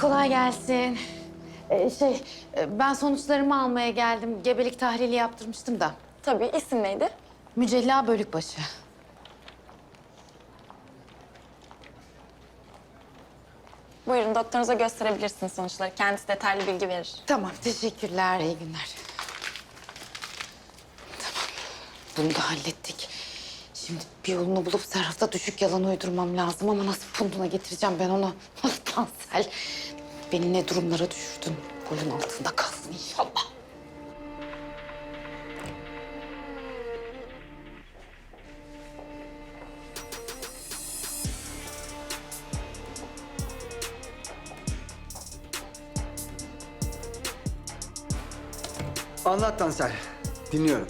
Kolay gelsin. Ee, şey, e, ben sonuçlarımı almaya geldim. Gebelik tahlili yaptırmıştım da. Tabii isim neydi? Mücella Bölükbaşı. Buyurun doktorunuza gösterebilirsiniz sonuçları. Kendisi detaylı bilgi verir. Tamam, teşekkürler. iyi günler. Tamam, bunu da hallettik. Şimdi bir yolunu bulup Serhat'a düşük yalan uydurmam lazım ama nasıl punduna getireceğim ben onu? Ah Tansel, beni ne durumlara düşürdün. Boyun altında kalsın inşallah. Anlat Tansel. Dinliyorum.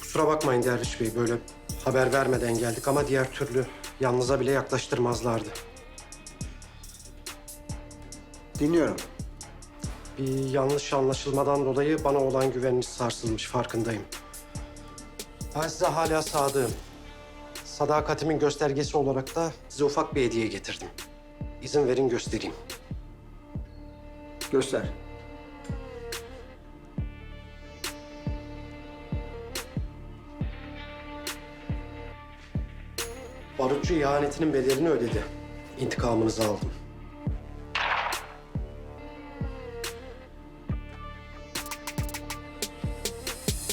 Kusura bakmayın Derviş Bey, böyle haber vermeden geldik ama diğer türlü yanınıza bile yaklaştırmazlardı. Dinliyorum. Bir yanlış anlaşılmadan dolayı bana olan güveniniz sarsılmış, farkındayım. Ben size hala sadığım. Sadakatimin göstergesi olarak da size ufak bir hediye getirdim. İzin verin göstereyim. Göster. Barutçu ihanetinin bedelini ödedi. İntikamınızı aldım.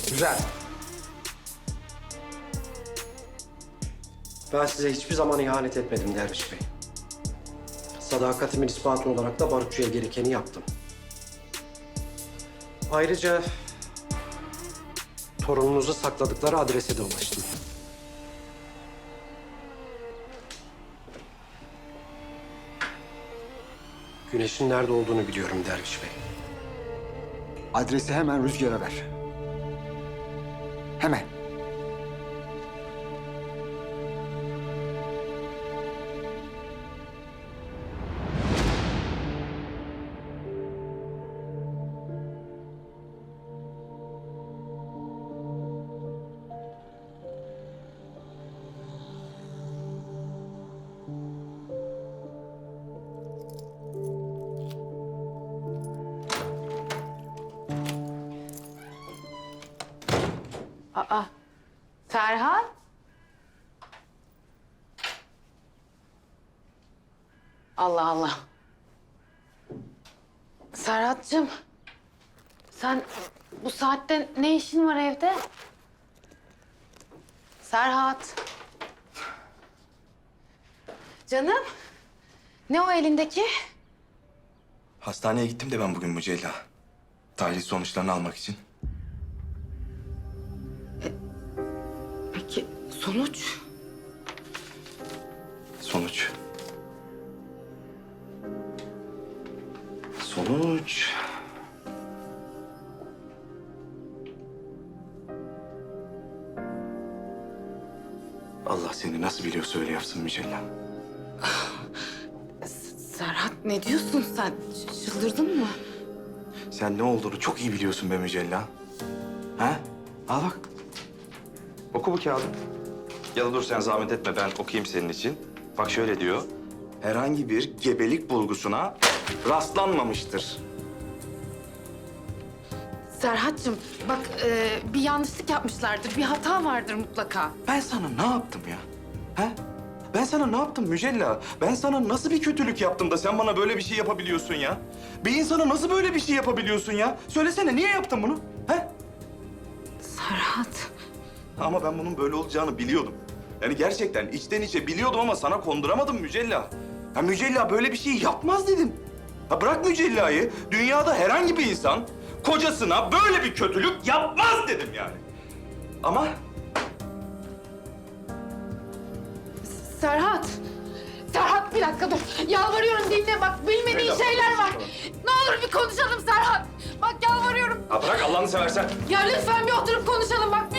Güzel. Ben size hiçbir zaman ihanet etmedim Derviş Bey. Sadakatimin ispatı olarak da Barutçu'ya gerekeni yaptım. Ayrıca torununuzu sakladıkları adrese de ulaştım. Güneşin nerede olduğunu biliyorum Derviş Bey. Adresi hemen Rüzgar'a ver. Hemen. Aa, Ferhat? Allah Allah. Serhat'cığım, sen bu saatte ne işin var evde? Serhat. Canım, ne o elindeki? Hastaneye gittim de ben bugün Mücella. Tahlil sonuçlarını almak için. Sonuç? Sonuç. Sonuç. Allah seni nasıl biliyorsa öyle yapsın Mücella. Serhat ne diyorsun sen? Ç- Çıldırdın mı? Sen ne olduğunu çok iyi biliyorsun be Mücella. Ha? Al bak. Oku bu kağıdı. Ya da dur sen zahmet etme ben okuyayım senin için. Bak şöyle diyor. Herhangi bir gebelik bulgusuna rastlanmamıştır. Serhat'cığım bak e, bir yanlışlık yapmışlardır. Bir hata vardır mutlaka. Ben sana ne yaptım ya? Ha? Ben sana ne yaptım Mücella? Ben sana nasıl bir kötülük yaptım da sen bana böyle bir şey yapabiliyorsun ya? Bir insana nasıl böyle bir şey yapabiliyorsun ya? Söylesene niye yaptın bunu? Ha? Serhat. Ama ben bunun böyle olacağını biliyordum. Yani gerçekten içten içe biliyordum ama sana konduramadım Mücella. Ya Mücella böyle bir şey yapmaz dedim. Ha bırak Mücella'yı. Dünyada herhangi bir insan kocasına böyle bir kötülük yapmaz dedim yani. Ama Serhat. Serhat bir dakika dur. Yalvarıyorum dinle bak bilmediğin Leyla, şeyler var. Ne olur bir konuşalım Serhat. Bak yalvarıyorum. ha bırak Allah'ını seversen. Ya lütfen bir oturup konuşalım. Bak